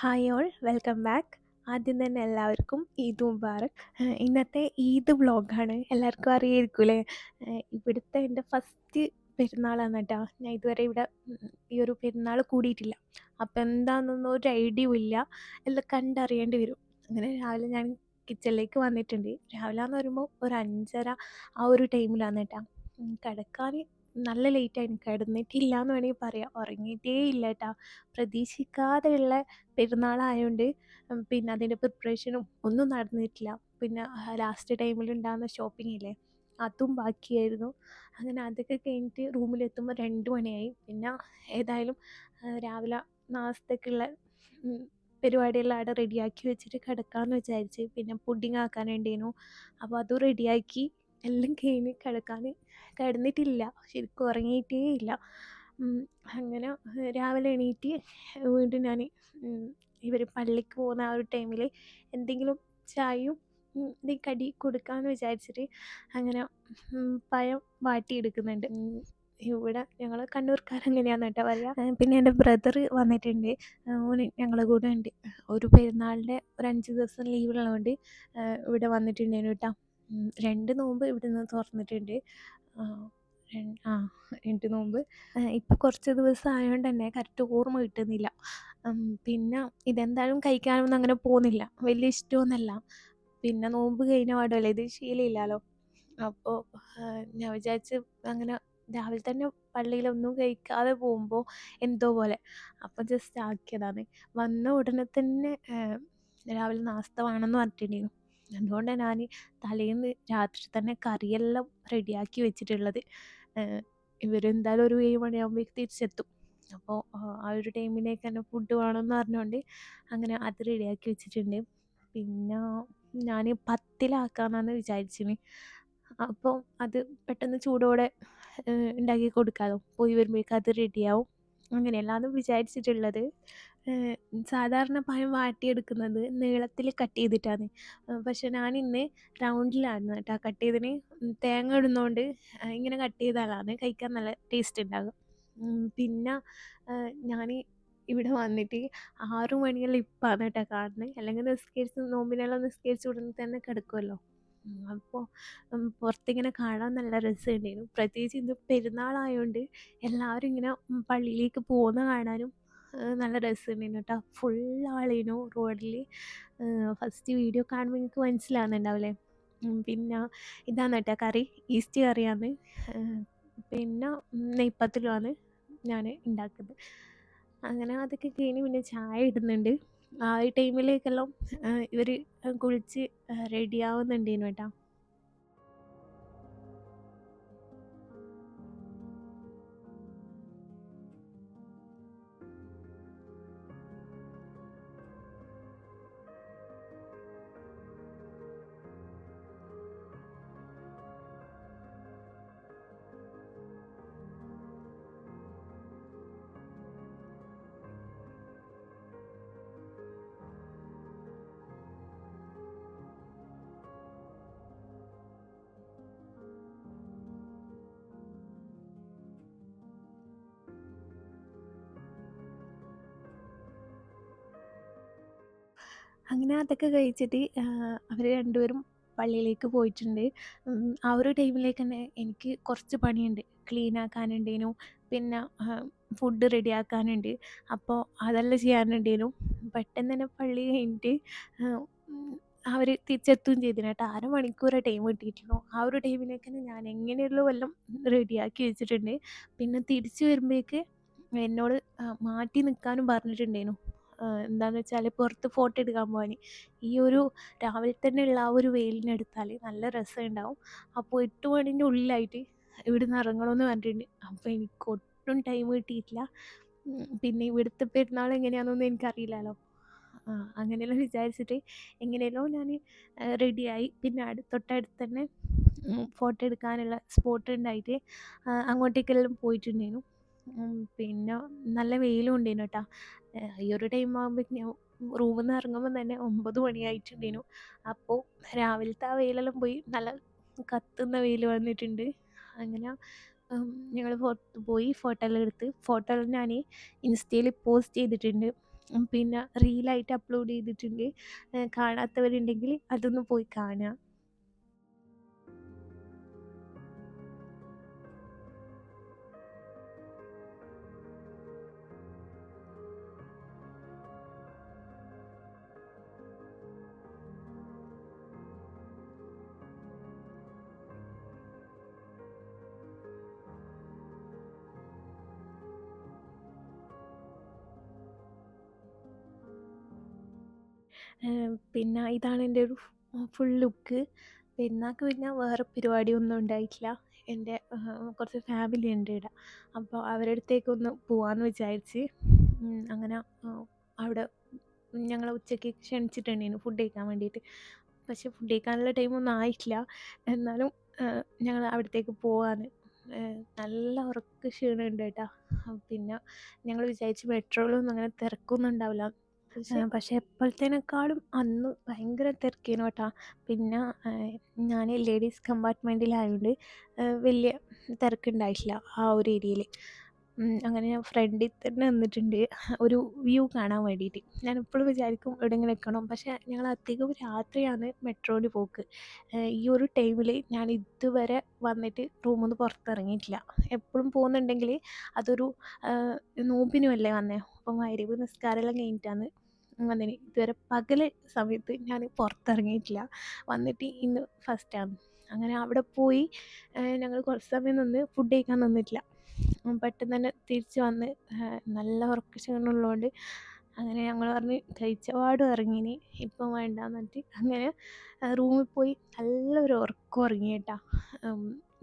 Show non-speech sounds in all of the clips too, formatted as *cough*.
Hi all welcome back ആദ്യം തന്നെ എല്ലാവർക്കും ഈദ് മുബാറക്. ഇന്നത്തെ ഈദ് വ്ളോഗാണ് എല്ലാവർക്കും അറിയായിരിക്കൂലേ ഇവിടുത്തെ എന്റെ ഫസ്റ്റ് പെരുന്നാളാണ് കേട്ടോ. ഞാൻ ഇതുവരെ ഇവിടെ ഈ ഒരു പെരുന്നാൾ കൂടിയിട്ടില്ല. അപ്പം എന്താണെന്നൊന്നും ഒരു ഐഡിയയും ഇല്ല. എല്ലാം കണ്ടറിയേണ്ടി വരും. അങ്ങനെ രാവിലെ ഞാൻ കിച്ചണിലേക്ക് വന്നിട്ടുണ്ട്. രാവിലെ എന്ന് പറയുമ്പോൾ ഒരു അഞ്ചര ആ ഒരു ടൈമിലാണ് കേട്ടോ. കിടക്കാൻ നല്ല ലേറ്റായി കിടന്നിട്ടില്ല എന്ന് വേണമെങ്കിൽ പറയാം. ഉറങ്ങിയിട്ടേ ഇല്ല കേട്ടോ പ്രതീക്ഷിക്കാതെയുള്ള പെരുന്നാളായതുകൊണ്ട് പിന്നെ അതിന്റെ പ്രിപ്പറേഷനും ഒന്നും നടന്നിട്ടില്ല. പിന്നെ ലാസ്റ്റ് ടൈമിൽ ഉണ്ടാകുന്ന ഷോപ്പിംഗ് ഇല്ലേ അതും ബാക്കിയായിരുന്നു. അങ്ങനെ അതൊക്കെ കഴിഞ്ഞിട്ട് റൂമിലെത്തുമ്പോൾ രണ്ട് മണിയായി. പിന്നെ ഏതായാലും രാവിലെ നാസ്തക്കുള്ള പരിപാടിയെല്ലാം അവിടെ റെഡിയാക്കി വെച്ചിട്ട് കിടക്കാമെന്ന് വിചാരിച്ച്. പിന്നെ പുഡിങ് വേണ്ടിയിരുന്നു അപ്പോൾ അതും റെഡിയാക്കി എല്ലാം കഴിഞ്ഞ് കിടക്കാൻ കിടന്നിട്ടില്ല. ശരിക്കും ഉറങ്ങിയിട്ടേ ഇല്ല. അങ്ങനെ രാവിലെ എണീറ്റ് വീണ്ടും ഞാൻ ഇവർ പള്ളിക്ക് പോകുന്ന ആ ഒരു ടൈമിൽ എന്തെങ്കിലും ചായയും എന്തെങ്കിലും കടി കൊടുക്കാമെന്ന് വിചാരിച്ചിട്ട് അങ്ങനെ പഴം വാട്ടിയെടുക്കുന്നുണ്ട്. ഇവിടെ ഞങ്ങൾ കണ്ണൂർക്കാരങ്ങനെയാന്ന് കേട്ടോ പറയുക പിന്നെ എന്റെ ബ്രദർ വന്നിട്ടുണ്ട്. ഓന് ഞങ്ങളെ കൂടെ ഉണ്ട്. ഒരു പെരുന്നാളിന്റെ ഒരു അഞ്ച് ദിവസം ലീവുള്ളതുകൊണ്ട് ഇവിടെ വന്നിട്ടുണ്ടായിരുന്നു കേട്ടോ. രണ്ട് നോമ്പ് ഇവിടെ നിന്ന് തുറന്നിട്ടുണ്ട്. ആ, എന്റെ നോമ്പ്. ഇപ്പം കുറച്ച് ദിവസം ആയതുകൊണ്ട് തന്നെ കറക്റ്റ് ഓർമ്മ കിട്ടുന്നില്ല. പിന്നെ ഇതെന്തായാലും കഴിക്കാനൊന്നും അങ്ങനെ പോകുന്നില്ല. വലിയ ഇഷ്ടമൊന്നുമല്ല. പിന്നെ നോമ്പ് കഴിഞ്ഞ പാടുമല്ലേ ഇത് ശീലമില്ലല്ലോ അപ്പോൾ ഞാൻ വിചാരിച്ച് അങ്ങനെ രാവിലെ തന്നെ പള്ളിയിലൊന്നും കഴിക്കാതെ പോകുമ്പോൾ എന്തോ പോലെ. അപ്പോൾ ജസ്റ്റ് ആക്കിയതാണ്. വന്ന ഉടനെ തന്നെ രാവിലെ നാസ്ത വേണമെന്ന് പറഞ്ഞിട്ടുണ്ടായിരുന്നു. അതുകൊണ്ടാണ് ഞാൻ തലേന്ന് രാത്രി തന്നെ കറിയെല്ലാം റെഡിയാക്കി വെച്ചിട്ടുള്ളത്. ഇവരെന്തായാലും ഒരു ഏഴ് മണിയാകുമ്പോഴേക്ക് തിരിച്ചെത്തും. അപ്പോൾ ആ ഒരു ടൈമിലേക്ക് തന്നെ ഫുഡ് വേണമെന്ന് പറഞ്ഞുകൊണ്ട് അങ്ങനെ അത് റെഡിയാക്കി വെച്ചിട്ടുണ്ട്. പിന്നെ ഞാൻ പത്തിലാക്കാമെന്നാണ് വിചാരിച്ചിന്. അപ്പോൾ അത് പെട്ടെന്ന് ചൂടോടെ ഉണ്ടാക്കി കൊടുക്കാമല്ലോ പോയി വരുമ്പോഴേക്കും അത് റെഡിയാവും. അങ്ങനെയല്ലാന്ന് വിചാരിച്ചിട്ടുള്ളത്. സാധാരണ പഴം വാട്ടിയെടുക്കുന്നത് നീളത്തിൽ കട്ട് ചെയ്തിട്ടാണ്. പക്ഷെ ഞാൻ ഇന്ന് റൗണ്ടിലാണ് കേട്ടോ കട്ട് ചെയ്തിന് തേങ്ങ ഇടുന്നതുകൊണ്ട് ഇങ്ങനെ കട്ട് ചെയ്താലാണ് കഴിക്കാൻ നല്ല ടേസ്റ്റ് ഉണ്ടാകും. പിന്നെ ഞാൻ ഇവിടെ വന്നിട്ട് ആറു മണിയെല്ലാം ഇപ്പാണ് കേട്ടോ കാണുന്നത്. അല്ലെങ്കിൽ നിസ്കരിച്ച് നോമ്പിനെല്ലാം നിസ്കരിച്ച് ഉടനെ തന്നെ കിടക്കുമല്ലോ അപ്പോൾ പുറത്തിങ്ങനെ കാണാൻ നല്ല രസമുണ്ടായിരുന്നു. പ്രത്യേകിച്ച് ഇന്ന് പെരുന്നാളായതുകൊണ്ട് എല്ലാവരും ഇങ്ങനെ പള്ളിയിലേക്ക് പോകുന്ന കാണാനും നല്ല രസമുണ്ടായിരുന്നു കേട്ടോ ഫുൾ ആളേനു റോഡിൽ ഫസ്റ്റ് വീഡിയോ കാണുമ്പോൾ എനിക്ക് മനസ്സിലാകുന്നുണ്ടാവില്ലേ പിന്നെ ഇതാണ് കേട്ടോ കറി. ഈസ്റ്റ് കറിയാണ്. പിന്നെ നെയ്പ്പത്തിലുമാണ് ഞാൻ ഉണ്ടാക്കുന്നത് അങ്ങനെ അതൊക്കെ കഴിഞ്ഞ് പിന്നെ ചായ ഇടുന്നുണ്ട്. ആ ഒരു ടൈമിലേക്കെല്ലാം ഇവർ കുളിച്ച് റെഡി ആവുന്നുണ്ടേനു കേട്ടോ അങ്ങനെ അതൊക്കെ കഴിച്ചിട്ട് അവർ രണ്ടുപേരും പള്ളിയിലേക്ക് പോയിട്ടുണ്ട്. ആ ഒരു ടൈമിലേക്ക് തന്നെ എനിക്ക് കുറച്ച് പണിയുണ്ട്. ക്ലീൻ ആക്കാനുണ്ടേനു പിന്നെ ഫുഡ് റെഡിയാക്കാനുണ്ട് അപ്പോൾ അതെല്ലാം ചെയ്യാനുണ്ടേനു. പെട്ടെന്ന് തന്നെ പള്ളി കഴിഞ്ഞിട്ട് അവർ തിരിച്ചെത്തുകയും ചെയ്തിന് കേട്ടോ അരമണിക്കൂറേ ടൈം കിട്ടിയിട്ടുള്ളൂ. ആ ഒരു ടൈമിലേക്ക് തന്നെ ഞാൻ എങ്ങനെയുള്ള വല്ലതും റെഡിയാക്കി വെച്ചിട്ടുണ്ട്. പിന്നെ തിരിച്ച് വരുമ്പോഴേക്ക് എന്നോട് മാറ്റി നിൽക്കാനും പറഞ്ഞിട്ടുണ്ടേനു. എന്താന്ന് വെച്ചാൽ പുറത്ത് ഫോട്ടോ എടുക്കാൻ പോകാൻ ഈ ഒരു രാവിലെ തന്നെ ഉള്ള ആ ഒരു വെയിലിനെടുത്താൽ നല്ല രസമുണ്ടാവും. അപ്പോൾ എട്ട് മണീന്റെ ഉള്ളിലായിട്ട് ഇവിടുന്ന് ഇറങ്ങണമെന്ന് പറഞ്ഞിട്ടുണ്ട്. അപ്പോൾ എനിക്ക് ഒട്ടും ടൈം കിട്ടിയിട്ടില്ല. പിന്നെ ഇവിടുത്തെ പെരുന്നാൾ എങ്ങനെയാണെന്നൊന്നും എനിക്കറിയില്ലല്ലോ. അങ്ങനെയെല്ലാം വിചാരിച്ചിട്ട് എങ്ങനെയല്ലോ ഞാൻ റെഡിയായി പിന്നെ അടു തൊട്ടടുത്ത് തന്നെ ഫോട്ടോ എടുക്കാനുള്ള സ്പോട്ട് ഉണ്ടായിട്ട് അങ്ങോട്ടേക്കെല്ലാം പോയിട്ടുണ്ടായിരുന്നു. പിന്നെ നല്ല വെയിലും ഉണ്ടേനു കേട്ടോ ഈ ഒരു ടൈം ആകുമ്പോൾ റൂമിൽ നിന്ന് ഇറങ്ങുമ്പോൾ തന്നെ ഒമ്പത് മണിയായിട്ടുണ്ടേനു. അപ്പോൾ രാവിലത്തെ ആ വെയിലെല്ലാം പോയി നല്ല കത്തുന്ന വെയിൽ വന്നിട്ടുണ്ട്. അങ്ങനെ ഞങ്ങൾ പുറത്ത് പോയി ഫോട്ടോ എല്ലാം എടുത്ത്. എല്ലാം ഞാൻ ഇൻസ്റ്റയിൽ പോസ്റ്റ് ചെയ്തിട്ടുണ്ട്. പിന്നെ റീലായിട്ട് അപ്ലോഡ് ചെയ്തിട്ടുണ്ട്. കാണാത്തവരുണ്ടെങ്കിൽ അതൊന്ന് പോയി കാണുക പിന്നെ ഇതാണ് എന്റെ ഒരു ഫുൾ ലുക്ക് പെരുന്നാൾക്ക് പിന്നെ വേറെ പരിപാടി ഒന്നും ഉണ്ടായിട്ടില്ല. എന്റെ കുറച്ച് ഫാമിലി ഉണ്ട് ഇവിടെ. അപ്പോൾ അവരുടെ അടുത്തേക്കൊന്ന് പോവാമെന്ന് വിചാരിച്ച്. അങ്ങനെ അവിടെ ഞങ്ങൾ ഉച്ചയ്ക്ക് ക്ഷണിച്ചിട്ടുണ്ടായിരുന്നു ഫുഡ് കഴിക്കാൻ വേണ്ടിയിട്ട്. പക്ഷെ ഫുഡ് കഴിക്കാനുള്ള ടൈമൊന്നും ആയിട്ടില്ല. എന്നാലും ഞങ്ങൾ അവിടത്തേക്ക് പോവാന്ന്. നല്ല ഉറക്ക ക്ഷീണമുണ്ട് കേട്ടോ. പിന്നെ ഞങ്ങൾ വിചാരിച്ചു മെട്രോയിലൊന്നും അങ്ങനെ തിരക്കൊന്നും ഉണ്ടാവില്ല. പക്ഷേ എപ്പോഴത്തേനേക്കാളും അന്ന് ഭയങ്കര തിരക്കേനു കേട്ടോ. പിന്നെ ഞാൻ ലേഡീസ് കമ്പാർട്ട്മെന്റിലായതുകൊണ്ട് വലിയ തിരക്കുണ്ടായിട്ടില്ല ആ ഒരു ഏരിയയിൽ അങ്ങനെ ഞാൻ ഫ്രണ്ടിൽ തന്നെ നിന്നിട്ടുണ്ട്. ഒരു വ്യൂ കാണാൻ വേണ്ടിയിട്ട് ഞാൻ എപ്പോഴും വിചാരിക്കും ഇവിടെ ഇങ്ങനെ നിൽക്കണം. പക്ഷേ ഞങ്ങൾ അധികവും രാത്രിയാണ് മെട്രോയിൽ പോക്ക്. ഈ ഒരു ടൈമിൽ ഞാൻ ഇതുവരെ വന്നിട്ട് റൂമിൽ നിന്ന് പുറത്തിറങ്ങിയിട്ടില്ല. എപ്പോഴും പോകുന്നുണ്ടെങ്കിൽ അതൊരു നോമ്പിനുമല്ലേ വന്നേ. അപ്പം വൈരവ് നിസ്കാരമെല്ലാം കഴിഞ്ഞിട്ടാണ് വന്നേന്. ഇതുവരെ പകൽ സമയത്ത് ഞാൻ പുറത്തിറങ്ങിയിട്ടില്ല. വന്നിട്ട് ഇന്ന് ഫസ്റ്റാണ് അങ്ങനെ അവിടെ പോയി ഞങ്ങൾ കുറച്ച് സമയം നിന്ന് ഫുഡ് കഴിക്കാൻ നിന്നിട്ടില്ല. പെട്ടെന്ന് തന്നെ തിരിച്ച് വന്ന് നല്ല ഉറക്ക ക്ഷീണമുള്ളതുകൊണ്ട് അങ്ങനെ ഞങ്ങൾ പറഞ്ഞ് കഴിച്ച പാടും ഇറങ്ങിനി ഇപ്പം വേണ്ടാന്ന് അങ്ങനെ റൂമിൽ പോയി നല്ലൊരു ഉറക്കം ഉറങ്ങി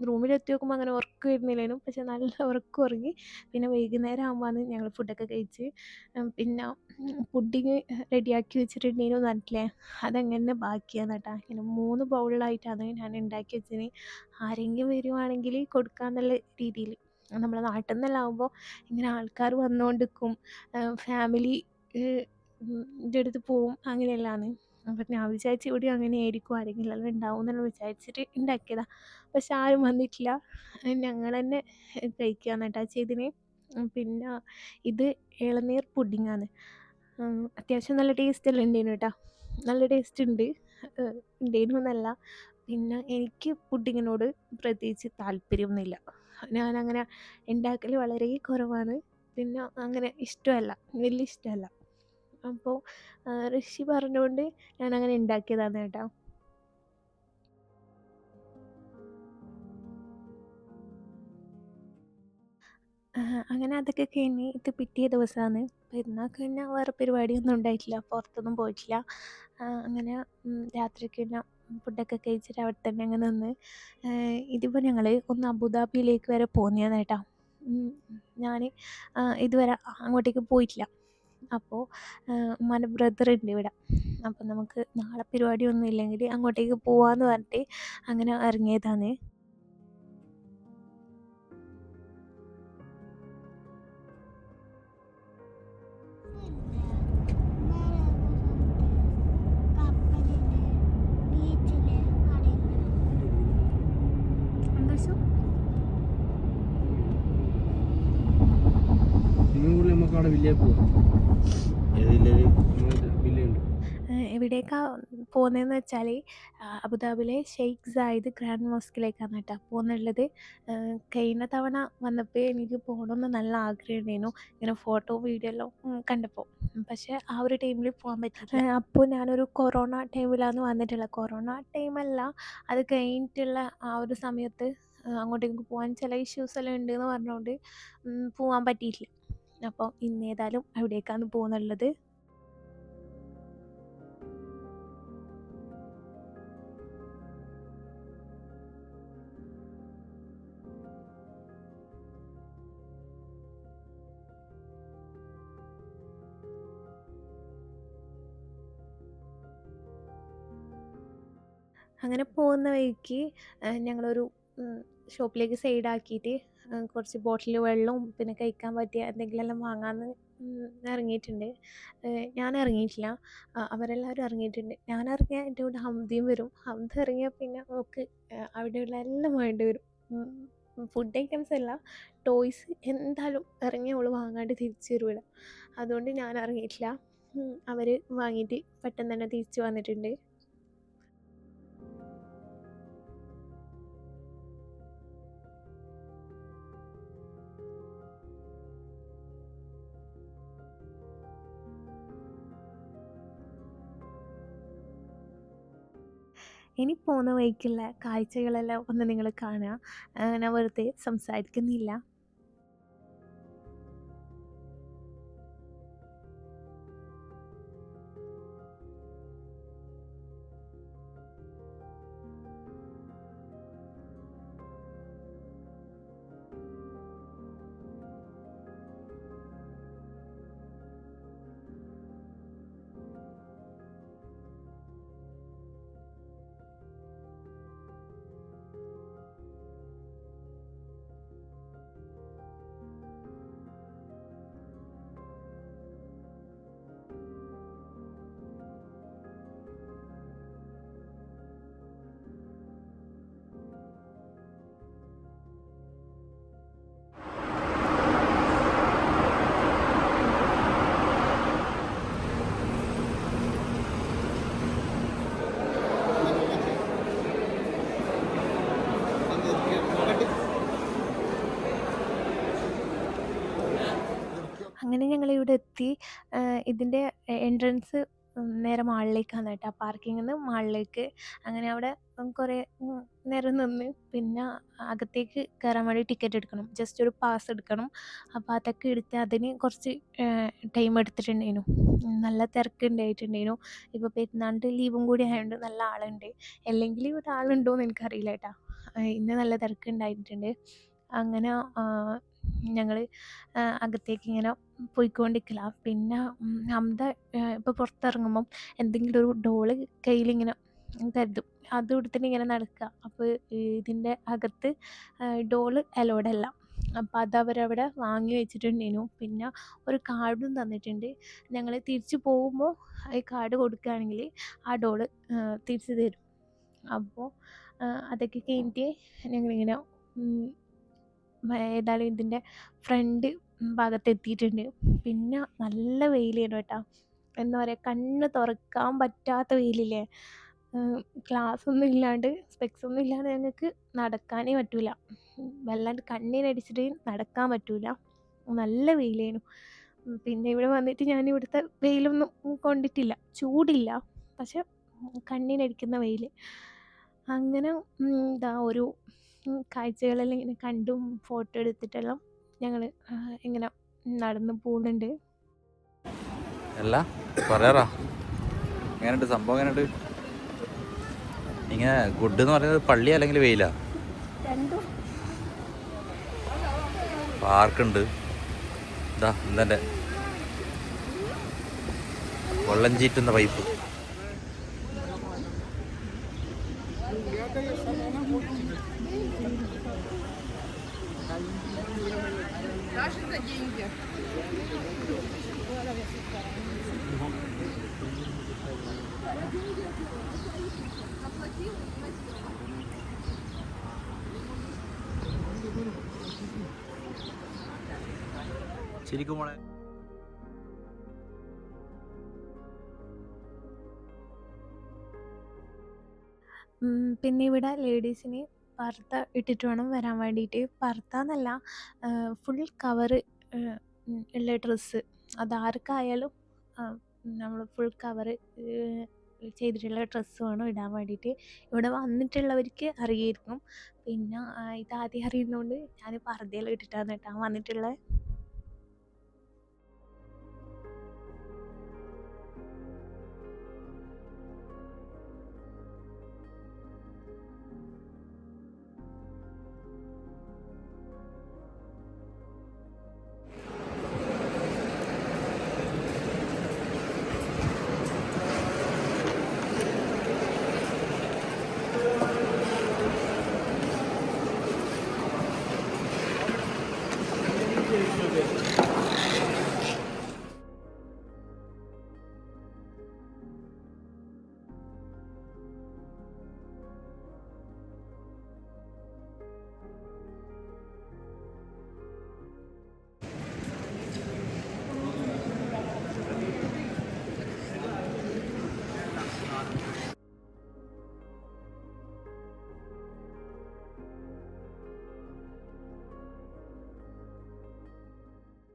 റൂമിലെത്തി നോക്കുമ്പോൾ അങ്ങനെ ഉറക്കം വരുന്നില്ലേനും. പക്ഷെ നല്ല *laughs* ഉറക്കം ഉറങ്ങി. പിന്നെ വൈകുന്നേരം ആകുമ്പോൾ ഞങ്ങൾ ഫുഡൊക്കെ കഴിച്ച് പിന്നെ പുഡിങ് റെഡിയാക്കി വെച്ചിട്ടുണ്ടേനു പറഞ്ഞിട്ടില്ലേ? അതങ്ങനെ ബാക്കിയാണ് കേട്ടോ. ഇങ്ങനെ മൂന്ന് ബൗളിലായിട്ടാണ് ഞാൻ ഉണ്ടാക്കി വെച്ചത് ആരെങ്കിലും വരുവാണെങ്കിൽ കൊടുക്കാമെന്നുള്ള രീതിയിൽ നമ്മളെ നാട്ടിൽ നിന്നെല്ലാം ആകുമ്പോൾ ഇങ്ങനെ ആൾക്കാർ വന്നുകൊണ്ടിരിക്കും ഫാമിലി ന്റെ അടുത്ത് പോവും. അങ്ങനെയെല്ലാമാണ് അപ്പം ഞാൻ വിചാരിച്ച് ഇവിടെ അങ്ങനെ ആയിരിക്കും ആരെങ്കിലും എല്ലാം ഉണ്ടാവും എന്നെല്ലാം വിചാരിച്ചിട്ട് ഉണ്ടാക്കിയതാണ് പക്ഷെ ആരും വന്നിട്ടില്ല. ഞങ്ങൾ തന്നെ കഴിക്കുക എന്നിട്ടാ ചെയ്തിന് പിന്നെ ഇത് ഇളനീർ പുഡിങ്ങാണ് അത്യാവശ്യം നല്ല ടേസ്റ്റ് എല്ലാം കേട്ടോ. നല്ല ടേസ്റ്റ് ഉണ്ട് ഉണ്ടായിരുന്നു എന്നല്ല പിന്നെ എനിക്ക് പുഡിങ്ങിനോട് പ്രത്യേകിച്ച് താല്പര്യമൊന്നുമില്ല. ഞാനങ്ങനെ ഉണ്ടാക്കൽ വളരെ കുറവാണ്. പിന്നെ അങ്ങനെ ഇഷ്ടമല്ല. വലിയ ഇഷ്ടമല്ല. അപ്പോൾ ഋഷി പറഞ്ഞുകൊണ്ട് ഞാൻ അങ്ങനെ ഉണ്ടാക്കിയതാണ് കേട്ടോ അങ്ങനെ അതൊക്കെ കഴിഞ്ഞ് ഇത് പിറ്റേ ദിവസമാണ് പെരുന്നാൾ കഴിഞ്ഞ വേറെ പരിപാടിയൊന്നും ഉണ്ടായിട്ടില്ല. പുറത്തൊന്നും പോയിട്ടില്ല. അങ്ങനെ രാത്രി കഴിഞ്ഞാൽ ഫുഡൊക്കെ കഴിച്ചിട്ട് അവിടെ തന്നെ അങ്ങ് നിന്ന്. ഇതിപ്പോൾ ഞങ്ങൾ ഒന്ന് അബുദാബിയിലേക്ക് വരെ പോന്നതാണ് കേട്ടോ. ഞാൻ ഇതുവരെ അങ്ങോട്ടേക്ക് പോയിട്ടില്ല. അപ്പോൾ ഉമ്മാന്റെ ബ്രദർ ഉണ്ട് ഇവിടെ. അപ്പോൾ നമുക്ക് നാളെ പരിപാടി ഒന്നും ഇല്ലെങ്കിൽ അങ്ങോട്ടേക്ക് പോവാന്ന് പറഞ്ഞിട്ട് അങ്ങനെ ഇറങ്ങിയതാണ് അവിടെ വില്ലേ പോവാം. ഏത് ജില്ലയിൽ വില്ലയുണ്ട് പോകുന്നതെന്ന് വെച്ചാൽ അബുദാബിയിലെ ഷെയ്ഖ് സായിദ് ഗ്രാൻഡ് മോസ്കിലേക്കാണ് കേട്ടോ പോകുന്നുള്ളത് കഴിഞ്ഞ തവണ വന്നപ്പോൾ എനിക്ക് പോകണമെന്ന് നല്ല ആഗ്രഹം ഉണ്ടായിരുന്നു ഇങ്ങനെ ഫോട്ടോ വീഡിയോ എല്ലാം കണ്ടപ്പോൾ പക്ഷേ ആ ഒരു ടൈമിൽ പോകാൻ പറ്റില്ല അപ്പോൾ ഞാനൊരു കൊറോണ ടൈമിലാണ് വന്നിട്ടുള്ളത് കൊറോണ ടൈമല്ല അത് കഴിഞ്ഞിട്ടുള്ള ആ ഒരു സമയത്ത് അങ്ങോട്ടേക്ക് പോകാൻ ചില ഇഷ്യൂസ് എല്ലാം ഉണ്ട് എന്ന് പറഞ്ഞുകൊണ്ട് പോകാൻ പറ്റിയിട്ടില്ല അപ്പോൾ ഇന്നേതായാലും അവിടേക്കാണ് പോകുന്നുള്ളത് അങ്ങനെ പോകുന്ന വഴിക്ക് ഞങ്ങളൊരു ഷോപ്പിലേക്ക് സൈഡാക്കിയിട്ട് കുറച്ച് ബോട്ടിൽ വെള്ളവും പിന്നെ കഴിക്കാൻ പറ്റിയ എന്തെങ്കിലുമെല്ലാം വാങ്ങാമെന്ന് ഇറങ്ങിയിട്ടുണ്ട്. ഞാൻ ഇറങ്ങിയിട്ടില്ല. അവരെല്ലാവരും ഇറങ്ങിയിട്ടുണ്ട്. ഞാൻ ഇറങ്ങിയാൽ എന്റെ കൂടെ ഹംദിയും വരും. ഹംദ ഇറങ്ങിയാൽ പിന്നെ നമുക്ക് അവിടെയുള്ള എല്ലാം വേണ്ടി വരും. ഫുഡ് ഐറ്റംസ് അല്ല ടോയ്സ് എന്തായാലും ഇറങ്ങിയ ഓൾ വാങ്ങാണ്ട് തിരിച്ച് വരൂല അതുകൊണ്ട് ഞാൻ ഇറങ്ങിയിട്ടില്ല. അവർ വാങ്ങിയിട്ട് പെട്ടെന്ന് തന്നെ തിരിച്ചു വന്നിട്ടുണ്ട്. ഇനി പോകുന്ന വഴിക്കുള്ള കാഴ്ചകളെല്ലാം ഒന്ന് നിങ്ങൾ കാണുക. ഞാൻ വെറുതെ സംസാരിക്കുന്നില്ല. അങ്ങനെ ഞങ്ങൾ ഇവിടെ എത്തി. ഇതിന്റെ എൻട്രൻസ് നേരെ മാളിലേക്കാണ് കേട്ടോ. പാർക്കിങ്ങിൽ നിന്ന് മാളിലേക്ക്. അങ്ങനെ അവിടെ കുറേ നേരം നിന്ന് പിന്നെ അകത്തേക്ക് കയറാൻ വേണ്ടി ടിക്കറ്റ് എടുക്കണം. ജസ്റ്റ് ഒരു പാസ് എടുക്കണം. അപ്പോൾ അതൊക്കെ എടുത്ത് അതിന് കുറച്ച് ടൈം എടുത്തിട്ടുണ്ടായിരുന്നു. നല്ല തിരക്ക് ഉണ്ടായിട്ടുണ്ടായിരുന്നു ഇപ്പോൾ പെരുന്നാളിന്റെ ലീവും കൂടി ആയതുകൊണ്ട് നല്ല ആളുണ്ട്. അല്ലെങ്കിൽ ആളുണ്ടോ എന്ന് എനിക്കറിയില്ല കേട്ടോ. ഇന്ന് നല്ല തിരക്കുണ്ടായിട്ടുണ്ട്. അങ്ങനെ ഞങ്ങൾ അകത്തേക്ക് ഇങ്ങനെ പോയിക്കൊണ്ടിരിക്കല. പിന്നെ അമിത ഇപ്പോൾ പുറത്തിറങ്ങുമ്പം എന്തെങ്കിലും ഒരു ഡോൾ കയ്യിലിങ്ങനെ കരുതും അത് എടുത്തിട്ട് ഇങ്ങനെ നടക്കുക അപ്പോൾ ഇതിന്റെ അകത്ത് ഡോൾ അലോഡ് അല്ല. അപ്പോൾ അത് അവരവിടെ വാങ്ങി വെച്ചിട്ടുണ്ടേനു. പിന്നെ ഒരു കാർഡും തന്നിട്ടുണ്ട്. ഞങ്ങൾ തിരിച്ചു പോകുമ്പോൾ ഈ കാർഡ് കൊടുക്കുകയാണെങ്കിൽ ആ ഡോൾ തിരിച്ചു തരും. അപ്പോൾ അതൊക്കെ കഴിഞ്ഞിട്ട് ഞങ്ങളിങ്ങനെ ഏതായാലും ഇതിന്റെ ഫ്രണ്ട് ഭാഗത്ത് എത്തിയിട്ടുണ്ട് പിന്നെ നല്ല വെയിലായിരുന്നു കേട്ടോ. എന്താ പറയുക കണ്ണ് തുറക്കാൻ പറ്റാത്ത വെയിലില്ലേ? ക്ലാസ് ഒന്നും ഇല്ലാണ്ട് സ്പെക്സ് ഒന്നും ഇല്ലാണ്ട് ഞങ്ങൾക്ക് നടക്കാനേ പറ്റൂല. വല്ലാണ്ട് കണ്ണിനടിച്ചിട്ട് നടക്കാൻ പറ്റൂല. നല്ല വെയിലായിരുന്നു. പിന്നെ ഇവിടെ വന്നിട്ട് ഞാൻ ഇവിടുത്തെ വെയിലൊന്നും കൊണ്ടിട്ടില്ല. ചൂടില്ല. പക്ഷെ കണ്ണീരടിക്കുന്ന വെയിൽ അങ്ങനെ ഇതാ ഒരു കാഴ്ചകളെല്ലാം ഇങ്ങനെ കണ്ടും ഫോട്ടോ എടുത്തിട്ടെല്ലാം ഞങ്ങൾ ഇങ്ങനെ നടന്നു പോകുന്നുണ്ട്. അല്ല പറയാറാ. എങ്ങനെയുണ്ട്? സംഭവം എങ്ങനെയുണ്ട്? ഇങ്ങനെ ഗുഡ് എന്ന് പറയുന്നത് പള്ളി അല്ലെങ്കിൽ വെയില? പാർക്കുണ്ട് ഇതാ ഇന്നെ വെള്ളം ചീറ്റുന്ന പൈപ്പ് ശരിക്കും മോളെ. പിന്നെ ഇവിടെ ലേഡീസിന് പർദ്ദ ഇട്ടിട്ട് വേണം വരാൻ വേണ്ടിയിട്ട് പർദ്ദ എന്നല്ല ഫുൾ കവറ് ഉള്ള ഡ്രസ്സ് അതാർക്കായാലും നമ്മൾ ഫുൾ കവറ് ചെയ്തിട്ടുള്ള ഡ്രസ്സ് വേണം ഇടാൻ വേണ്ടിയിട്ട് ഇവിടെ വന്നിട്ടുള്ളവർക്ക് അറിയായിരിക്കും. പിന്നെ ഇതാദ്യം അറിയുന്നതുകൊണ്ട് ഞാൻ പർദ്ദയെല്ലാം ഇട്ടിട്ടാണ് കേട്ടോ വന്നിട്ടുള്ളത്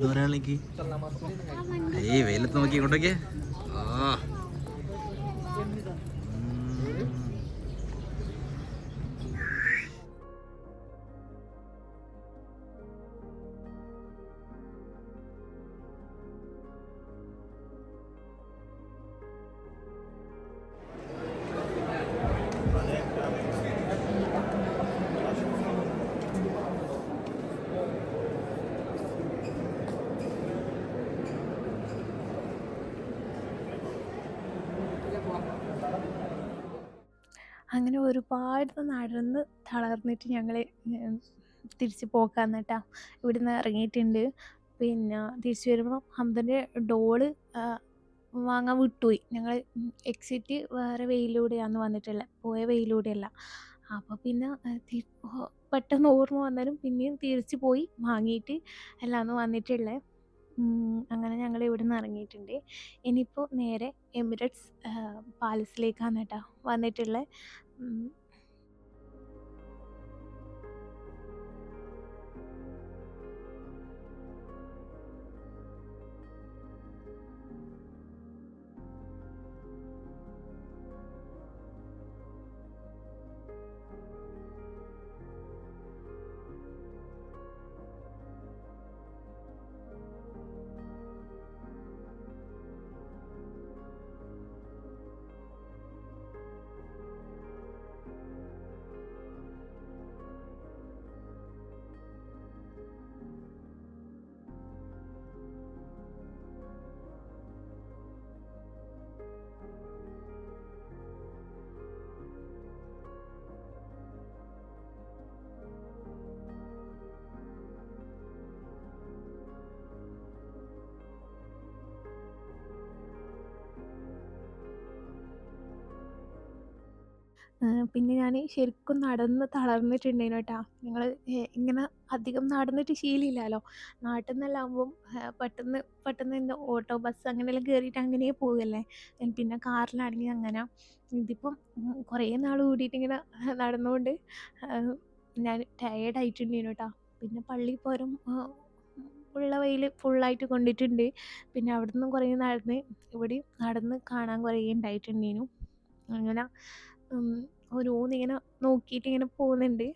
ഒരാളേക്ക് ഏയ് വെയിലത്ത് നോക്കി ഇങ്ങോട്ടേക്ക്. അങ്ങനെ ഒരുപാട് നടന്ന് തളർന്നിട്ട് ഞങ്ങൾ തിരിച്ച് പോക്കാന്ന് കേട്ടോ. ഇവിടുന്ന് ഇറങ്ങിയിട്ടുണ്ട്. പിന്നെ തിരിച്ച് വരുമ്പോൾ ഹംദന്റെ ഡോൾ വാങ്ങാൻ വിട്ടുപോയി. ഞങ്ങൾ എക്സിറ്റ് വേറെ വെയിലൂടെയാണ് വന്നിട്ടുള്ളത് പോയ വെയിലൂടെയല്ല. അപ്പോൾ പിന്നെ പെട്ടെന്ന് ഓർമ്മ വന്നാലും പിന്നെയും തിരിച്ച് പോയി വാങ്ങിയിട്ട് എല്ലാമാണ് വന്നിട്ടുള്ളത് അങ്ങനെ ഞങ്ങൾ ഇവിടെ നിന്ന് ഇറങ്ങിയിട്ടുണ്ട്. ഇനിയിപ്പോൾ നേരെ എമിറേറ്റ്സ് പാലസിലേക്കാണ് കേട്ടോ വന്നിട്ടുള്ളത് ഉം. പിന്നെ ഞാൻ ശരിക്കും നടന്ന് തളർന്നിട്ടുണ്ടേനു കേട്ടോ. ഞങ്ങൾ ഇങ്ങനെ അധികം നടന്നിട്ട് ശീലമില്ലല്ലോ നാട്ടിൽ നിന്നെല്ലാം ആകുമ്പം പെട്ടെന്ന് പെട്ടെന്ന് എന്താ ഓട്ടോ ബസ് അങ്ങനെയെല്ലാം കയറിയിട്ട് അങ്ങനെ പോവുകയല്ലേ ഉം, പിന്നെ കാറിലാണെങ്കിൽ അങ്ങനെ. ഇതിപ്പം കുറേ നാൾ കൂടിയിട്ട് ഇങ്ങനെ നടന്നുകൊണ്ട് ഞാൻ ടയേർഡ് ആയിട്ടുണ്ടേനു കേട്ടോ. പിന്നെ പള്ളി പോരും ഉള്ള വെയിൽ ഫുള്ളായിട്ട് കൊണ്ടിട്ടുണ്ട്. പിന്നെ അവിടെ നിന്ന് കുറേ നടന്ന് ഇവിടെ നടന്ന് കാണാൻ കുറേ ഉണ്ടായിട്ടുണ്ടേനു അങ്ങനെ ഉം, ഊന്നിങ്ങനെ നോക്കിയിട്ട് ഇങ്ങനെ പോകുന്നുണ്ട്.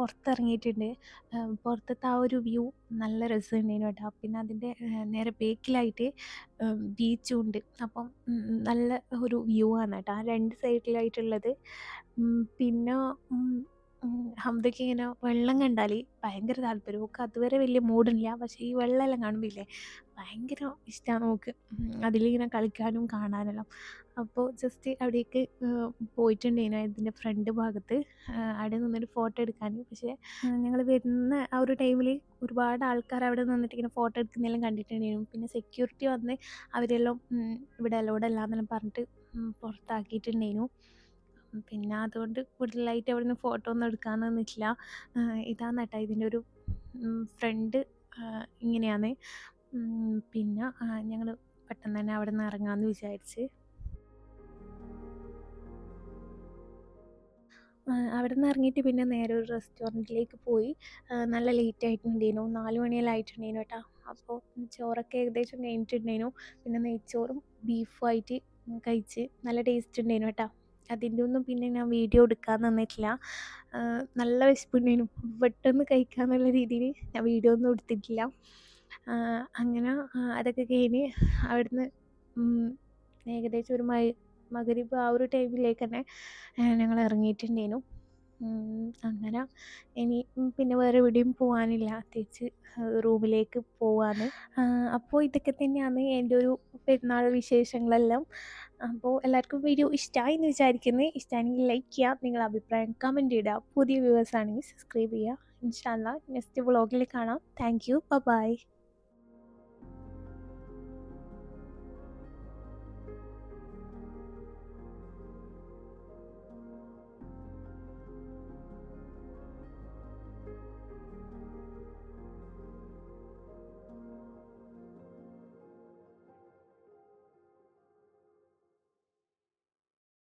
പുറത്തിറങ്ങിയിട്ടുണ്ട്. പുറത്തത്തെ ആ ഒരു വ്യൂ നല്ല രസമുണ്ടായിരുന്നു കേട്ടോ. പിന്നെ അതിന്റെ നേരെ ബേക്കിലായിട്ട് ബീച്ചും ഉണ്ട്. അപ്പം നല്ല ഒരു വ്യൂ ആണ് കേട്ടോ. ആ രണ്ട് സൈഡിലായിട്ടുള്ളത്. പിന്നെ ഉം, ഇങ്ങനെ വെള്ളം കണ്ടാൽ ഭയങ്കര താല്പര്യം. ഓക്ക് അതുവരെ വലിയ മൂഡില്ല പക്ഷേ ഈ വെള്ളമെല്ലാം കാണുമ്പോൾ ഇല്ലേ ഭയങ്കര ഇഷ്ടമാണ് ഓൾക്ക് അതിലിങ്ങനെ കളിക്കാനും കാണാനെല്ലാം. അപ്പോൾ ജസ്റ്റ് അവിടേക്ക് ഏഹ് പോയിട്ടുണ്ടായിരുന്നു ഇതിന്റെ ഫ്രണ്ട് ഭാഗത്ത്. അവിടെ നിന്നൊരു ഫോട്ടോ എടുക്കാൻ. പക്ഷേ ഞങ്ങൾ വരുന്ന ആ ഒരു ടൈമിൽ ഒരുപാട് ആൾക്കാർ അവിടെ നിന്നിട്ട് ഇങ്ങനെ ഫോട്ടോ എടുക്കുന്നതെല്ലാം കണ്ടിട്ടുണ്ടായിരുന്നു. പിന്നെ സെക്യൂരിറ്റി വന്ന് അവരെല്ലാം ഇവിടെ അലോഡ് അല്ല എന്നെല്ലാം പറഞ്ഞിട്ട് പുറത്താക്കിയിട്ടുണ്ടായിരുന്നു. പിന്നെ അതുകൊണ്ട് കൂടുതലായിട്ട് അവിടെ നിന്ന് ഫോട്ടോ ഒന്നും എടുക്കാൻ നിന്നിട്ടില്ല. ഇതാണ് കേട്ടോ ഇതിന്റെ ഒരു ഫ്രണ്ട് ഇങ്ങനെയാണ് പിന്നെ ഞങ്ങൾ പെട്ടെന്ന് തന്നെ അവിടെ നിന്ന് ഇറങ്ങാമെന്ന് വിചാരിച്ച്. അവിടെ നിന്ന് ഇറങ്ങിയിട്ട് പിന്നെ നേരെ ഒരു റെസ്റ്റോറന്റിലേക്ക് പോയി. നല്ല ലേറ്റ് ആയിട്ടുണ്ടായിരുന്നു. നാല് മണിയെല്ലാം ആയിട്ടുണ്ടായിരുന്നു കേട്ടോ. അപ്പോൾ ചോറൊക്കെ ഏകദേശം കഴിഞ്ഞിട്ടുണ്ടായിരുന്നു. പിന്നെ നെയ്ച്ചോറും ബീഫും ആയിട്ട് കഴിച്ച് നല്ല ടേസ്റ്റ് ഉണ്ടായിരുന്നു കേട്ടോ. അതിന്റെ ഒന്നും പിന്നെ ഞാൻ വീഡിയോ എടുക്കാൻ നിന്നിട്ടില്ല. നല്ല വിശപ്പുണ്ടായിരുന്നു. പെട്ടെന്ന് കഴിക്കാമെന്നുള്ള രീതിയിൽ ഞാൻ വീഡിയോ ഒന്നും എടുത്തിട്ടില്ല. അങ്ങനെ അതൊക്കെ കഴിഞ്ഞ് അവിടുന്ന് ഏകദേശം ഒരു മൈ മകരിബ് ആ ഒരു ടൈമിലേക്ക് തന്നെ ഞങ്ങൾ ഇറങ്ങിയിട്ടുണ്ടായിരുന്നു. അങ്ങനെ ഇനി പിന്നെ വേറെ എവിടെയും പോകാനില്ല തിരിച്ച് റൂമിലേക്ക് പോവാണ് അപ്പോൾ ഇതൊക്കെ തന്നെയാണ് എന്റെ ഒരു പെരുന്നാൾ വിശേഷങ്ങളെല്ലാം. അപ്പോൾ എല്ലാവർക്കും വീഡിയോ ഇഷ്ടമായി എന്ന് വിചാരിക്കുന്നത് ഇഷ്ടമാണെങ്കിൽ ലൈക്ക് ചെയ്യുക നിങ്ങളുടെ അഭിപ്രായം കമന്റ് ഇടുക. പുതിയ വ്യൂവേഴ്സ് ആണെങ്കിൽ സബ്സ്ക്രൈബ് ചെയ്യുക. ഇൻഷാല്ല നെക്സ്റ്റ് വ്ളോഗിൽ കാണാം. Thank you by